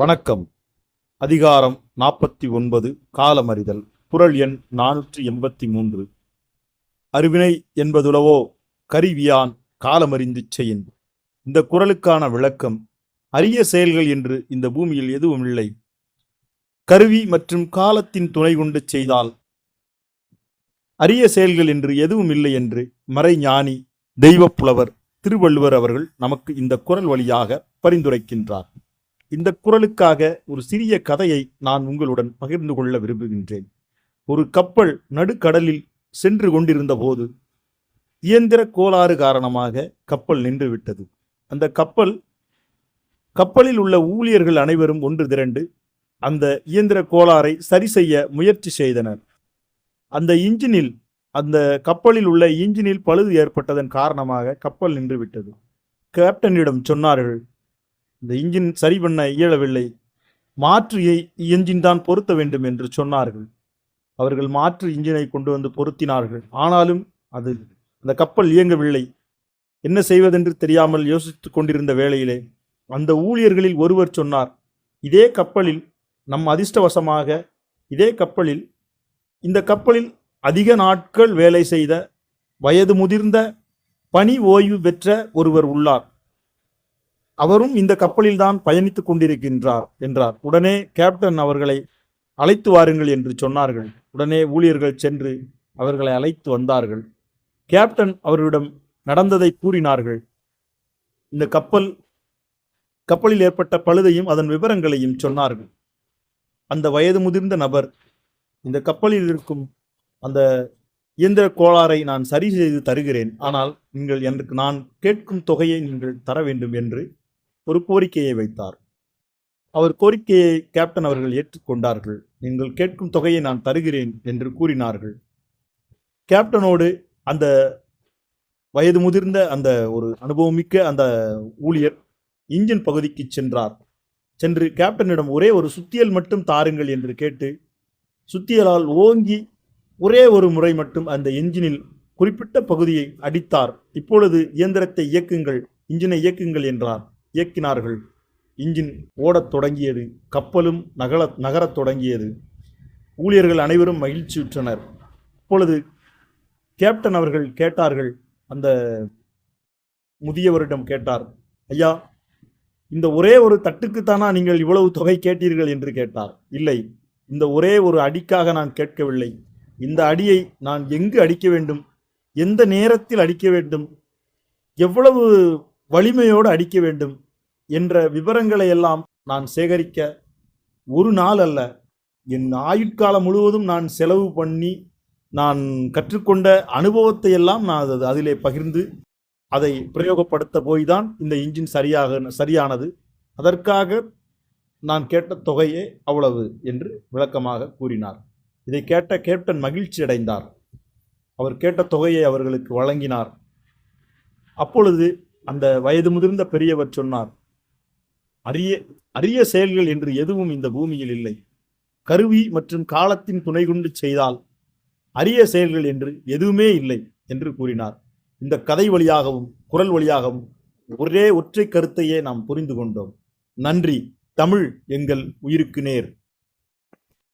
வணக்கம். அதிகாரம் நாற்பத்தி ஒன்பது காலமறிதல். குறள் எண் நானூற்றி எண்பத்தி மூன்று. அறிவினை என்பதுலவோ கருவியான் காலமறிந்து செய்யின் இந்த குறளுக்கான விளக்கம் அரிய செயல்கள் என்று இந்த பூமியில் எதுவும் இல்லை. கருவி மற்றும் காலத்தின் துணை கொண்டு செய்தால் அரிய செயல்கள் என்று எதுவும் இல்லை என்று மறைஞானி தெய்வப் புலவர் திருவள்ளுவர் அவர்கள் நமக்கு இந்த குறள் வழியாக பரிந்துரைக்கின்றார். இந்த குரலுக்காக ஒரு சிறிய கதையை நான் உங்களுடன் பகிர்ந்து கொள்ள விரும்புகின்றேன். ஒரு கப்பல் நடுக்கடலில் சென்று கொண்டிருந்த போது இயந்திர கோளாறு காரணமாக கப்பல் நின்று விட்டது. அந்த கப்பல் கப்பலில் உள்ள ஊழியர்கள் அனைவரும் ஒன்று திரண்டு அந்த இயந்திர கோளாறை சரி செய்ய முயற்சி செய்தனர். அந்த இன்ஜினில் அந்த கப்பலில் உள்ள இன்ஜினில் பழுது ஏற்பட்டதன் காரணமாக கப்பல் நின்றுவிட்டது கேப்டனிடம் சொன்னார்கள் இந்த இன்ஜின் சரி பண்ண இயலவில்லை. மாற்று இன்ஜின் தான் பொருத்த வேண்டும் என்று சொன்னார்கள். அவர்கள் மாற்று இன்ஜினை கொண்டு வந்து பொருத்தினார்கள். ஆனாலும் அது அந்த கப்பல் இயங்கவில்லை. என்ன செய்வதென்று தெரியாமல் யோசித்துக் கொண்டிருந்த வேளையிலே அந்த ஊழியர்களில் ஒருவர் சொன்னார் இதே கப்பலில் நம் அதிர்ஷ்டவசமாக இதே கப்பலில் இந்த கப்பலில் அதிக நாட்கள் வேலை செய்த வயது முதிர்ந்த பணி ஓய்வு பெற்ற ஒருவர் உள்ளார். அவரும் இந்த கப்பலில்தான் பயணித்துக் கொண்டிருக்கின்றார் என்றார். உடனே கேப்டன் அவர்களை அழைத்து வாருங்கள் என்று சொன்னார்கள். உடனே ஊழியர்கள் சென்று அவர்களை அழைத்து வந்தார்கள். கேப்டன் அவரிடம் நடந்ததை கூறினார்கள். இந்த கப்பல் கப்பலில் ஏற்பட்ட பழுதையும் அதன் விவரங்களையும் சொன்னார்கள். அந்த வயது முதிர்ந்த நபர் இந்த கப்பலில் இருக்கும் அந்த இயந்திர கோளாறை நான் சரி செய்து தருகிறேன். ஆனால் நீங்கள் எனக்கு நான் கேட்கும் தொகையை நீங்கள் தர வேண்டும் என்று ஒரு கோரிக்கையை வைத்தார். அவர் கோரிக்கையை கேப்டன் அவர்கள் ஏற்றுக்கொண்டார்கள். நீங்கள் கேட்கும் தொகையை நான் தருகிறேன் என்று கூறினார்கள். கேப்டனோடு அந்த வயது முதிர்ந்த அந்த ஒரு அனுபவமிக்க அந்த ஊழியர் இன்ஜின் பகுதிக்கு சென்றார். சென்று கேப்டனிடம் ஒரே ஒரு சுத்தியல் மட்டும் தாருங்கள் என்று கேட்டு சுத்தியலால் ஓங்கி ஒரே ஒரு முறை மட்டும் அந்த என்ஜினில் குறிப்பிட்ட பகுதியை அடித்தார். இப்பொழுது இயந்திரத்தை இயக்குங்கள் இன்ஜினை இயக்குங்கள் என்றார். இயக்கினார்கள். இன்ஜின் ஓடத் தொடங்கியது கப்பலும் நகல நகரத் தொடங்கியது. ஊழியர்கள் அனைவரும் மகிழ்ச்சியுற்றனர். அப்பொழுது கேப்டன் அவர்கள் கேட்டார்கள் அந்த முதியவரிடம் கேட்டார் ஐயா இந்த ஒரே ஒரு தட்டுக்குத்தானா நீங்கள் இவ்வளவு தொகை கேட்டீர்கள்? என்று கேட்டார். இல்லை இந்த ஒரே ஒரு அடிக்காக நான் கேட்கவில்லை. இந்த அடியை நான் எங்கு அடிக்க வேண்டும்? எந்த நேரத்தில் அடிக்க வேண்டும்? எவ்வளவு வலிமையோடு அடிக்க வேண்டும் என்ற விவரங்களை எல்லாம் நான் சேகரிக்க ஒரு நாள் அல்ல என் ஆயுட்காலம் முழுவதும் நான் செலவு பண்ணி நான் கற்றுக்கொண்ட அனுபவத்தை எல்லாம் நான் அது அதிலே பகிர்ந்து அதை பிரயோகப்படுத்த போய் தான் இந்த இன்ஜின் சரியாக சரியானது. அதற்காக நான் கேட்ட தொகையே அவ்வளவு என்று விளக்கமாக கூறினார். இதை கேட்ட கேப்டன் மகிழ்ச்சி அடைந்தார். அவர் கேட்ட தொகையை அவர்களுக்கு வழங்கினார். அப்பொழுது அந்த வயது முதிர்ந்த பெரியவர் சொன்னார் அரிய அரிய செயல்கள் என்று எதுவும் இந்த பூமியில் இல்லை. கருவி மற்றும் காலத்தின் துணை கொண்டு செய்தால் அரிய செயல்கள் என்று எதுவுமே இல்லை என்று கூறினார். இந்த கதை வழியாகவும் குரல் வழியாகவும் ஒரே ஒற்றை கருத்தையே நாம் புரிந்து கொண்டோம். நன்றி. தமிழ் எங்கள் உயிருக்கு நேர்.